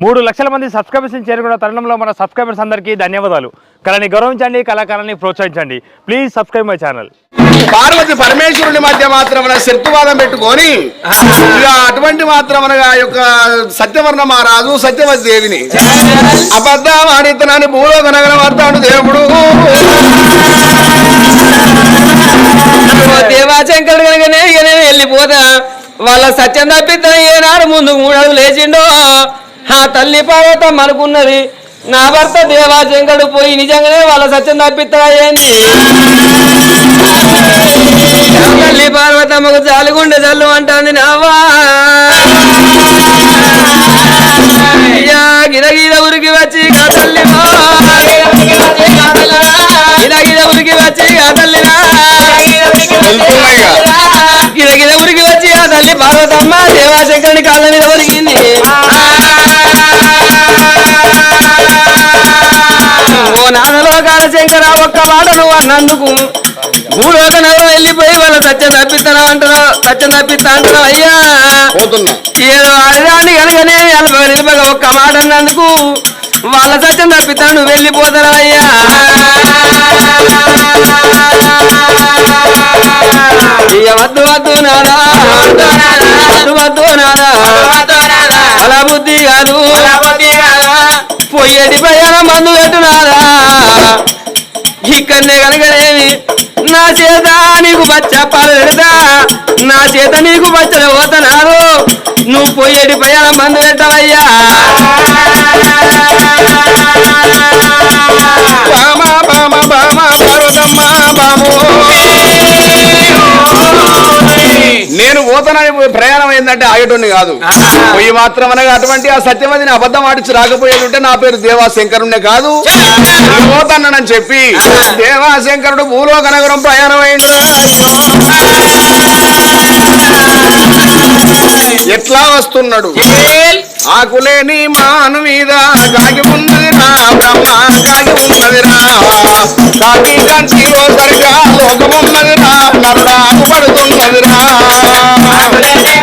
మూడు లక్షల మంది సబ్స్క్రైబర్స్ చేరుకున్న తరుణంలో మన సబ్స్క్రైబర్స్ అందరికీ ధన్యవాదాలు. కళని గౌరవించండి కళాకారాన్ని ప్రోత్సహించండి. Please subscribe my channel Parvati పరమేశ్వరుని మధ్య మాత్రం శత్రువాదం పెట్టుకొని ఇక అటువంటి మాత్రం ఆ యొక్క సత్యవర్ణ మహారాజు సత్యవతి దేవిని అబద్ధం ఆడితనాన్ని భూలోక నగరం వస్తాడు దేవుడు. దేవాశంకరుడు కనుకనే ఇక నేను వెళ్ళిపోతా. వాళ్ళ సత్యం తప్పిద్దాం ఏనాడు ముందు మూడు లేచిండో. ఆ తల్లి పార్వతం అనుకున్నది. నా భర్త దేవాశంకరుడు పోయి నిజంగానే వాళ్ళ సత్యం తప్పిస్తా ఏంది? నా తల్లి పార్వతమ్మకు జాలిగుండె జల్లు అంటాంది నావా గిద ఉరికి వచ్చి తల్లి గిద ఉరికి వచ్చి వెళ్తున్నాయిగా. గిరగిర ఊరికి వచ్చి ఆ తల్లి పార్వతమ్మ దేవాశంకరుని కాళ్ళ మీద ఒరిగింది శంకర ఒక్క మాట నువ్వు అన్నందుకు నగరం వెళ్ళిపోయి వాళ్ళ సత్యం తప్పిస్తాను అంటున్నావు సత్యం తప్పిస్తా అంటున్నావు అయ్యా. ఏదో ఆడదాన్ని కనుకనే నిలబగ ఒక్క మాట అన్నందుకు వాళ్ళ సత్యం తప్పిస్తాను నువ్వు వెళ్ళిపోతారా అయ్యా. వద్దు వద్దు నాదా వద్దు నాదా అలా బుద్ధి కాదు. పోయేటి ప్రయాణ మందు పెట్టునాదా ఇక్కడనే కనుకనేమి నా చేత నీకు బచ్చ పాలు పెడతా నా చేత నీకు బచ్చలు పోతనారు నువ్వు పోయేటి ప్రయాణ మందు పెట్టవయ్యా నేను పోతానని ప్రయాణం ఏంటంటే ఆగేటోని కాదు. పోయి మాత్రం అనగా అటువంటి ఆ సత్యవతిని అబద్ధం ఆడిచి రాకపోయేది ఉంటే నా పేరు దేవాశంకరుణ్ణే కాదు. నేను పోతానని చెప్పి దేవాశంకరుడు భూలోక నగరం ప్రయాణం అయింది ఎట్లా వస్తున్నాడు? ఆకులేని మాను మీద కాగి ఉన్నదిరా బ్రహ్మ కాగి ఉన్నదిరా కాకి కంటిలో సరిగా లోకమున్నదిరా నరుడాకు పడుతున్నదిరా ఈ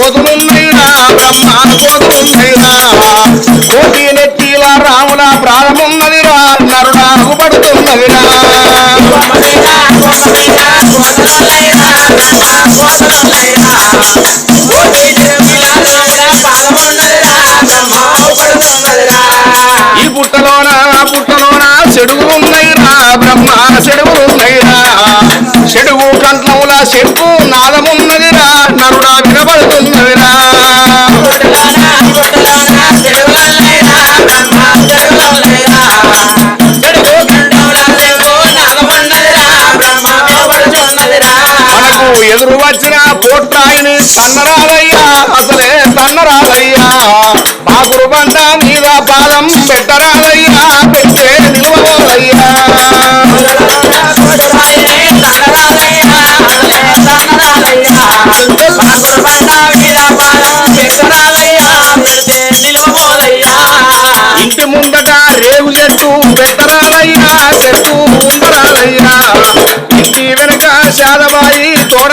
మీద బ్రహ్మాన బ్రహ్మ కోతులున్నైరా కోటి నెత్తిల రాముల ప్రాణమున్నదిరా నరుడా పడుతున్నదిరా ఈ పుట్టలోన ఆ పుట్టలోన చెడుగులున్నైరా బ్రహ్మ చెడుగులున్నైరా చెడుగు కంట్లముల చెప్పు నాదమున్నదిరా నరుడా ఎదురు వచ్చిన పోట్రాయిని తన్నరాలయ్యా అసలే తన్నరాలయ్యా బాగురు బండ మీద పాదం పెట్టరాలయ్యా పెట్టే నిలవలయ్యా ఇంటి ముందట రేగు చెట్టు పెట్టరాలయ్యా చెట్టు ఉండరాలయ్యా ఇంటి వెనక శాదబాయి తోడ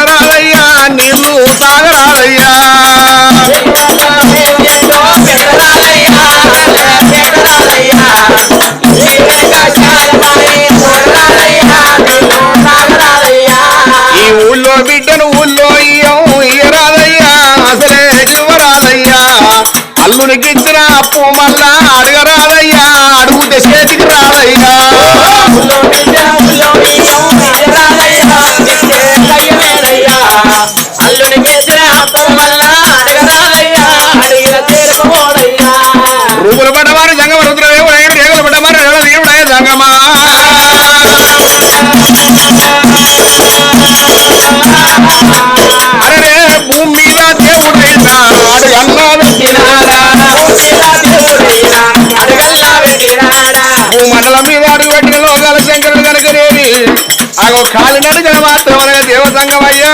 సంగమయ్యా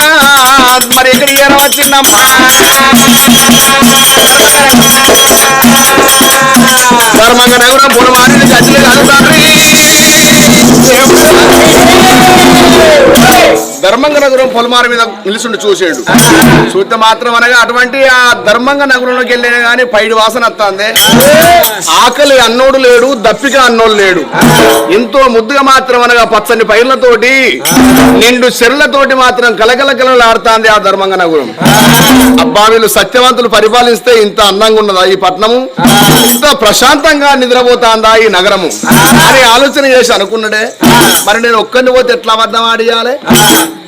మరి ఇక్కడ ఏమైనా వచ్చిందమ్మా. ధర్మంగా నగరం పొడవాని గజ్జలు కాదు ధర్మంగ నగరం పొలమార మీద నిలుచుండి చూసాడు. చూస్తే మాత్రం అనగా అటువంటి ఆ ధర్మంగ నగరంలోకి వెళ్ళిన గానీ పైడి వాసన వస్తుంది. ఆకలి అన్నోడు లేడు దప్పిక అన్నోడు లేడు. ఎంతో ముద్దుగా మాత్రం అనగా పచ్చని పైర్లతోటి నిండు చెర్లతోటి మాత్రం కలకల కలలాడుతాంది ఆ ధర్మంగ నగరం. అబ్బా వీళ్ళు సత్యవంతులు పరిపాలిస్తే ఇంత అందంగా ఉన్నదా ఈ పట్టణము ఇంత ప్రశాంతంగా నిద్రపోతాందా ఈ నగరము? అని ఆలోచన చేసి అనుకున్నాడే. మరి నేను ఒక్కరిని పోతే ఎట్లా అబద్ధం ఆడియాలి?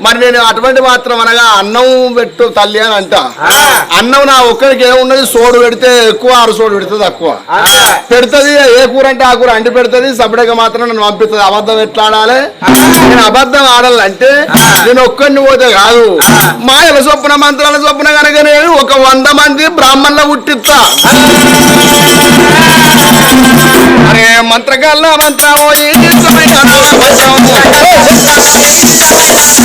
మరి నేను అటువంటి మాత్రం అనగా అన్నం పెట్టు తల్లి అని అంట. అన్నం నా ఒక్కరికి ఏమున్నది? సోడు పెడితే ఎక్కువ ఆరు సోడు పెడితే తక్కువ. పెడుతుంది ఏ కూర అంటే ఆ కూర అండి పెడుతుంది సపరేట్గా మాత్రం నన్ను పంపిస్తుంది. అబద్ధం ఎట్లా ఆడాలి? నేను అబద్ధం ఆడాలంటే నేను ఒక్కరిని పోతే కాదు. మాయల చొప్పున మంత్రాల చొప్పున కనుక నేను ఒక వంద మంది బ్రాహ్మణుల పుట్టిస్తా అరే మంత్రగల్ల మంత్రమో ఈ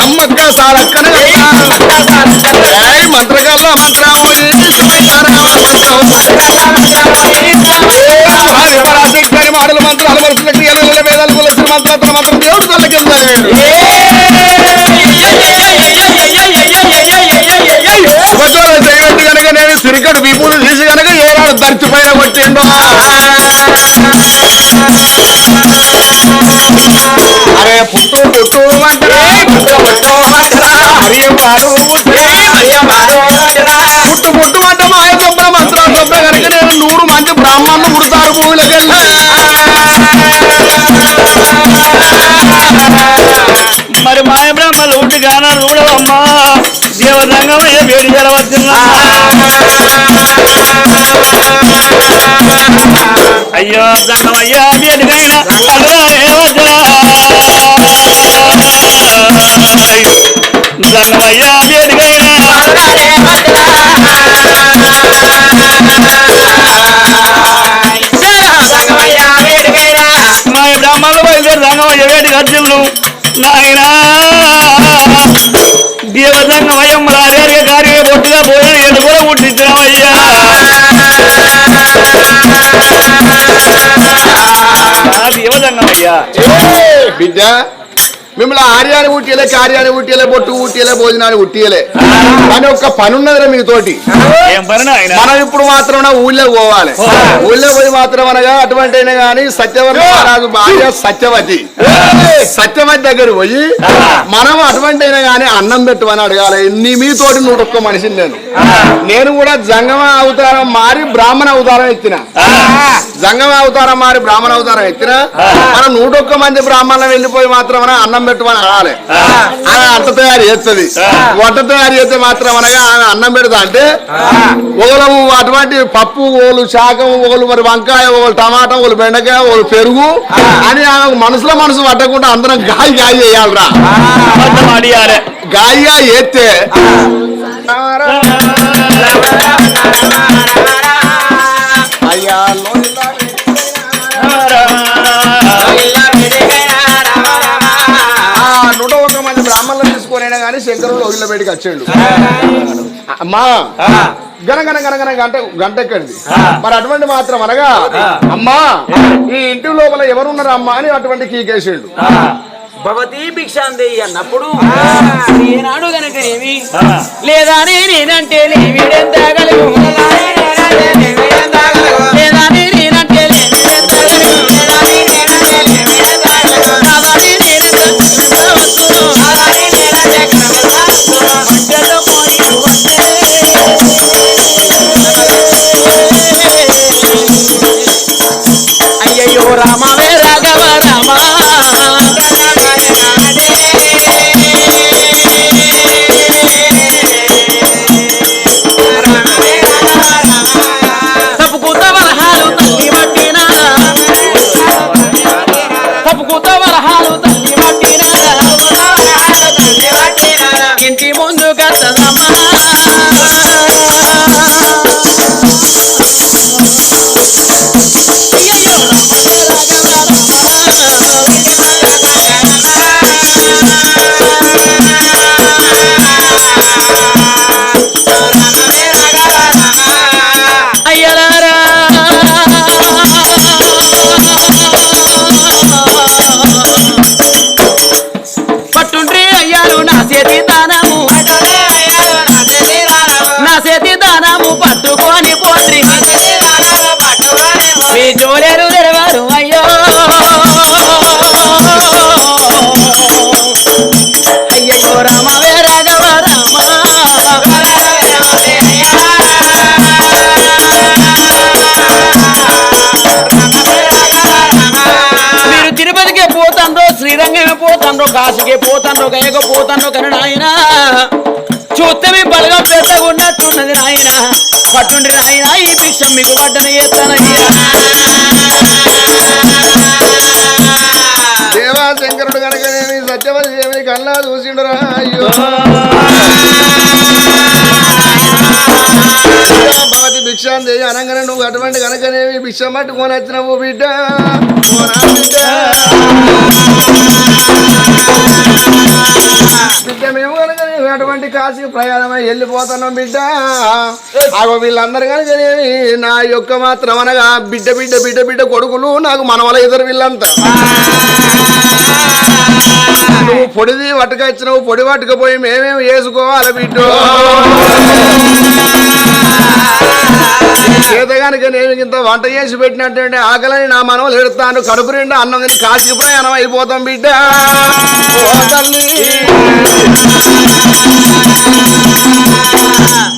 సమ్మక్క సారక్కని ఏయ్ మంత్రగల్ల మంత్రము పరాశక్తి మాటలు మంత్రాలు వరుసల క్రియలు మంత్రం దేవుడు తల్లకింద ఉపచారం అయ్యో దండమయ్యా వేడికైనా దండమయ్యా వేడికైనా మాయ బ్రాహ్మణులు బయలుదేరి వేడికి నాయనా దేవతంగమయ్యం బిడ్డ మిమ్మల్ని ఆర్యాన్ని ఉట్టియలే కార్యాన్ని ఉట్టియలే బొట్టు ఉట్టియలే భోజనాన్ని ఉట్టియలే కానీ ఒక్క పని ఉన్నదిరా మీ తోటి ఏం పని ఆయన? మనం ఇప్పుడు మాత్రం ఊళ్ళో పోవాలి? ఊళ్ళో పోయి మాత్రం అనగా అటువంటి అయినా గాని సత్యవతి మహారాజు భార్య సత్యవతి. సత్యవతి దగ్గర పోయి మనం అటువంటి అయినా గాని అన్నం పెట్టమని అడగాలి. నీ మీతోటి నూట ఒక్క మనిషిని నేను. నేను కూడా జంగమ అవతారం మారి బ్రాహ్మణ అవతారం ఎత్తిన. జంగమ అవతారం మారి బ్రాహ్మణ అవతారం ఎత్తిన. మనం నూట ఒక్క మంది బ్రాహ్మణులు వెళ్ళిపోయి మాత్రం అన్నం పెట్టమని అడగాలి ఆమె అంట తయారు చేస్తుంది. వంట తయారు చేస్తే మాత్రం అనగా ఆమె అన్నం పెడతా అంటే ఓలము అటువంటి పప్పు ఓలు శాకం ఓలు మరి వంకాయ ఓలు టమాటా ఓలు బెండకాయ ఓలు పెరుగు అని ఆమె మనసులో మనసు పట్టకుండా అందరం గాయ గాయ చేయాలరా. గాయగా చేస్తే తీసుకొనైనా కానీ శంకరుడు ఒగిళ్ళ బయటికి వచ్చాడు అమ్మా గన గన గన గన గంట గంట ఎక్కడిది మరి అటువంటి మాత్రం అనగా అమ్మా ఈ ఇంటి లోపల ఎవరున్నారు అమ్మా అని అటువంటి కీకేసాడు భవతి భిక్షాందేయి అన్నప్పుడు ఏనాడు గనక ఏమి లేదా నేనంటే వీడెంత జోలేరు తెరవారు అయ్యో. అయ్యో రామ వేరగవ రామ మీరు తిరుపతికే పోతాండ్రో శ్రీరంగమే పోతాండ్రో కాశీకే పోతాండ్రో గయకు పోతాండ్రో ఆయన చూస్తే మీ బలగా పెద్దగా ఉన్నట్టున్నది నాయన. పట్టుండ్రి నాయన ఈ భిక్షం మీకు వడ్డన చేస్తాను శంకరుడు కనుకనేమి సత్యవతి దేవిని కన్నా చూసిండురా? అయ్యో. భవతి భిక్షాన్ని దేవి అనగానే నువ్వు అటువంటి కనుకనేమి భిక్షం పట్టుకొని వచ్చినవు బిడ్డ. బిడ్డ. బిడ్డ మేము కనుకనేమి అటువంటి కాశీ ప్రయాణమై వెళ్ళిపోతున్నాం బిడ్డ. ఆగో వీళ్ళందరూ కనుకనేమి నా యొక్క మాత్రం అనగా బిడ్డ బిడ్డ బిడ్డ బిడ్డ కొడుకులు నాకు మనవల ఇద్దరు వీళ్ళంతా. నువ్వు పొడిది పట్టుకొచ్చినావు పొడి పట్టుకపోయి మేమేమి వేసుకోవాలి బిడ్డు? చేతగానికి నేను ఇంత వంట చేసి పెట్టినట్టు ఆకలని నా మనవలు ఎడుతాను కడుపు నిండా అన్నం తిని కాశీ ప్రయాణం అయిపోతాం బిడ్డ.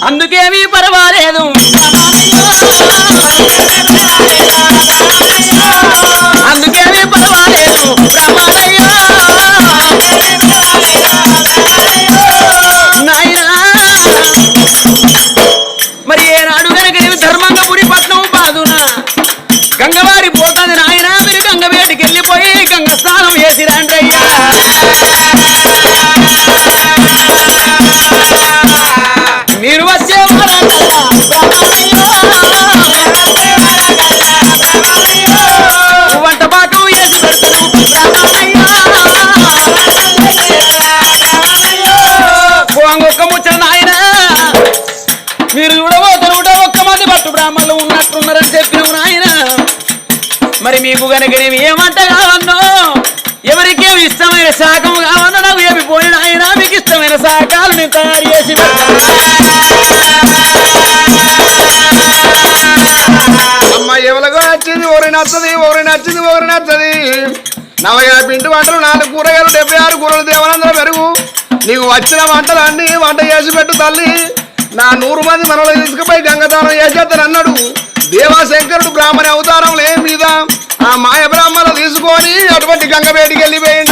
అందుకేమీ పర్వాలేదు. మరి ఏనాడు కనుక నేను ధర్మంగా ముడి పట్నం బాదునా గంగవ మరి మీకు గనక నేను ఏమంట కావన్నో ఎవరికేమి ఇష్టమైన శాఖం కావన్నో నాకు ఏమి పోయిన అయినా మీకు ఇష్టమైన శాఖలు నేను తయారు చేసి అమ్మ ఎవరికో నచ్చింది ఒకరి నచ్చది ఒకరి నచ్చింది ఒకరి నచ్చది. నలభై యాభై పిండి వంటలు నాలుగు కూరగాయలు డెబ్బై ఆరు కూరలు దేవనందరూ పెరుగు. నీకు వచ్చిన వంటలు అన్ని వంట చేసి పెట్టు తల్లి. నా నూరు మంది మనలో తీసుకుపోయి గంగదానం చేసేస్తాను అన్నాడు. దేవశంకరుడు బ్రాహ్మణ అవతారం లే మీద? ఆ మాయ బ్రాహ్మణ తీసుకొని అటువంటి గంగ బయటికి వెళ్ళిపోయింది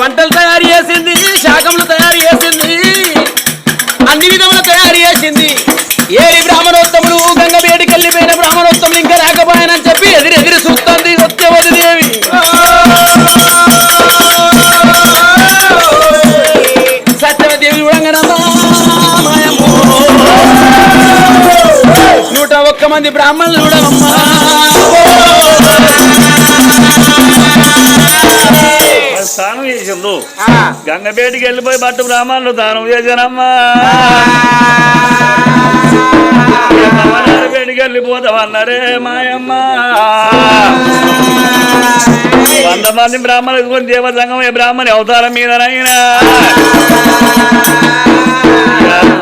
వంటలు తయారు చేసింది శాఖములు తయారు చేసింది. అన్ని విధములు తయారు చేసింది. ఏరి బ్రాహ్మణోత్తములు గంగ వేడికి వెళ్ళిపోయిన బ్రాహ్మణోత్తములు ఇంకా రాకపోయానని చెప్పి ఎదురెదురు చూస్తుంది సత్యవతి దేవి. సత్యవతి దేవి నూట ఒక్క మంది బ్రాహ్మణులు చూడమమ్మా స్నానం చేసిండు. గంగపేటకి వెళ్ళిపోయి బట్టు బ్రాహ్మణులు దానం చేశానమ్మా. పేటకి వెళ్ళిపోతామన్నారే మాయమ్మ. వంద మంది బ్రాహ్మణులు కొని దేవసంగం ఏ బ్రాహ్మణి అవతారం మీదనైనా.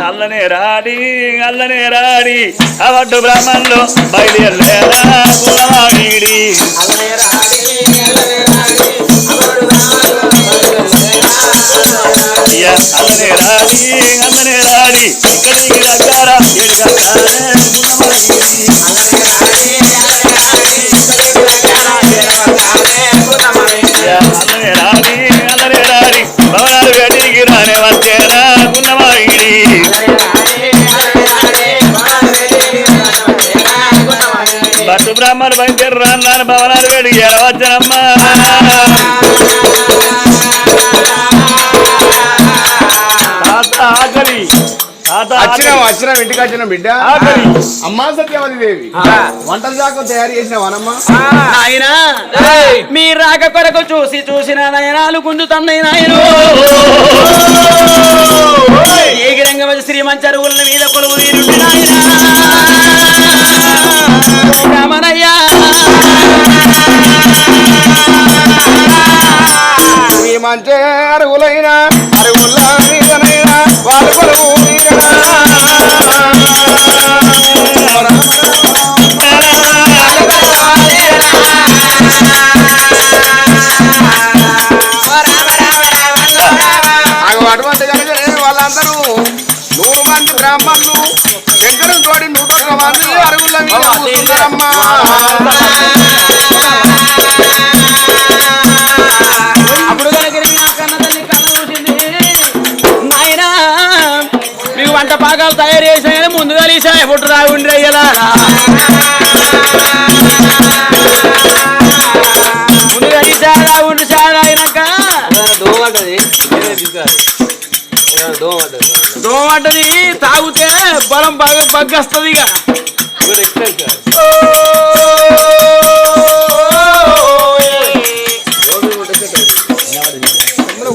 అల్లనే రాడి అల్లనే రాడి. ఆ వడ్డు బ్రాహ్మణులు బయలుదేరా కులవాడిడి అయ్యా అల్లనే రాడి. అల్లనే రాడి ఇక్కడికి దగ్గర ఏడు గంటలే కులవాడిడి అల్లనే రాడి అల్లనే రాడి భవనాలు గడికి రానే వచ్చేనా కున్నవాడిడి బట్టు బ్రాహ్మణులు బయలుదేరి రాను భవనాలు వేడికి ఎడవచ్చనమ్మా వచ్చిన ఇంటికి వచ్చిన బిడ్డ? అమ్మా సత్యవతి దేవి. వంటల దాకా తయారు చేసిన వనమ్మా నాయనా మీ రాక కొరకు చూసి చూసిన నయనాలు గుంజుతున్నాయి నాయను. ఏగిరంగ శ్రీమంచరువుల మీద కొలువు నాయనా. ముందుగా లేచా పుట్టు రాగుండ్రి అయ్యలారా ముందుగా అయినాక. దోమటది తాగితే బలం బాగా బగ్గొస్తుంది ఇక ఓ